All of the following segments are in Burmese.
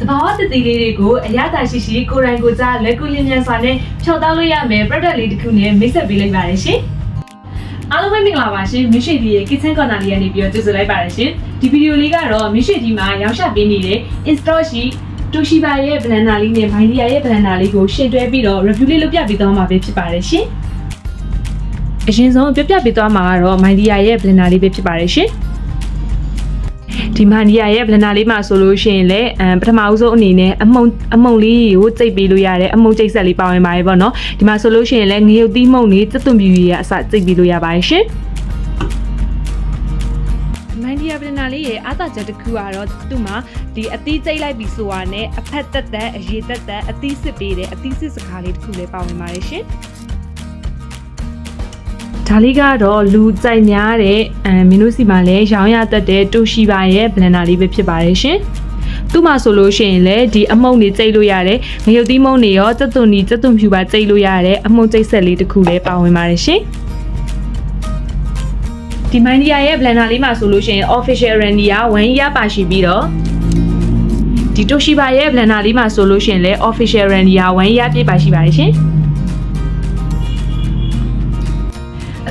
တဘာဝတည်တည်လေးတွေကိုအရသာရှိရှိကိုယ်တိုင်ကိုယ်စားလက်ကူလင်းမြန်စွာနဲ့ဖြောက်တောက်လို့ရမယ် product လေးတစ်ခုနဲ့မိတ်ဆက်ပေးလိုက်ပါတယ်ရှင်အားလုံးပဲမင်္ဂလာပါရှင်မြရှိတီရဲ့ kitchen corner လေးကနေပြီးတော့ကြိုဆိုလိုက်ပါတယ်ရှင်ဒီဗီဒီယိုလေးကတော့မြရှိတီမှာရောင်းချပေးနေတဲ့ install ရှိ Toshiba ရဲ့ blender လေးနဲ့ Myndia ရဲ့ blender လေးကိုရှင်းတွဲပြီးတော့ review လေးလုပ်ပြပေးသွားမှာပဲဖြစ်ပါတယ်ရှင်အရင်ဆုံးပြပြပေးသွားမှာကတော့ Myndia ရဲ့ blender လေးပဲဖြစ်ပါတယ်ရှင် ဒီမန်ဒီယာရဲ့ blender လေးမှာဆိုလို့ရှိရင်လည်းအမ်ပထမအဆုံးအနေနဲ့အမုံအမုံလေးကိုစိတ်ပေးလို့ရတယ်အမုံကျိတ်ဆက်လေးပါဝင်ပါတယ်ပေါ့နော်ဒီမှာဆိုလို့ရှိရင်လည်းငရုတ်သီးမုံလေးစက်သွန်ပြူကြီးရအစစိတ်ပေးလို့ရပါတယ်ရှင်မန်ဒီယာ blender လေးရဲ့အားသာချက်တစ်ခုကတော့သူ့မှာဒီအသီးကျိတ်လိုက်ပြီးဆိုတာနဲ့အဖက်တက်တက်အရေးတက်တက်အသီးစစ်ပေးတယ်အသီးစစ်စကားလေးတစ်ခုလည်းပါဝင်ပါတယ်ရှင် ဒါလေးကတော့လူကြိုက်များတဲ့အမ်မင်းတို့စီမှာလည်းရောင်းရတတ်တဲ့တိုရှီဘာရဲ့ blender လေးပဲဖြစ်ပါတယ်ရှင်။သူ့မှာဆိုလို့ရှိရင်လည်းဒီအမုံတွေကြိတ်လို့ရတယ်။ငရုတ်သီးမုံတွေရောစက်သွန်ဒီစက်သွန်ဖြူပါကြိတ်လို့ရတဲ့အမုံကြိတ်ဆက်လေးတစ်ခုလည်းပါဝင်ပါတယ်ရှင်။ဒီမိုင်းဒီယာရဲ့ blender လေးမှာဆိုလို့ရှိရင် official rania 1 year ပါရှိပြီးတော့ဒီတိုရှီဘာရဲ့ blender လေးမှာဆိုလို့ရှိရင်လည်း official rania 1 year ပြည့်ပါရှိပါတယ်ရှင်။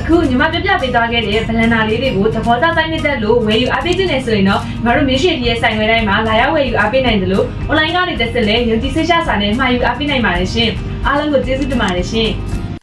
အခုညီမပြပြပေးသွားခဲ့တဲ့ blender လေးတွေကိုသဘောကျတိုင်းနေတဲ့လို့ဝယ်ယူအားပေးခြင်းနဲ့ဆိုရင်တော့ညီမတို့မျိုးရှိတီရဲ့ဆိုင်ဝယ်တိုင်းမှာလာရောက်ဝယ်ယူအားပေးနိုင်တယ်လို့ online ကနေတက်ဆက်လဲယုံကြည်စိတ်ချစာနဲ့မှာယူအားပေးနိုင်ပါတယ်ရှင်အားလုံးကိုကျေးဇူးတင်ပါတယ်ရှင်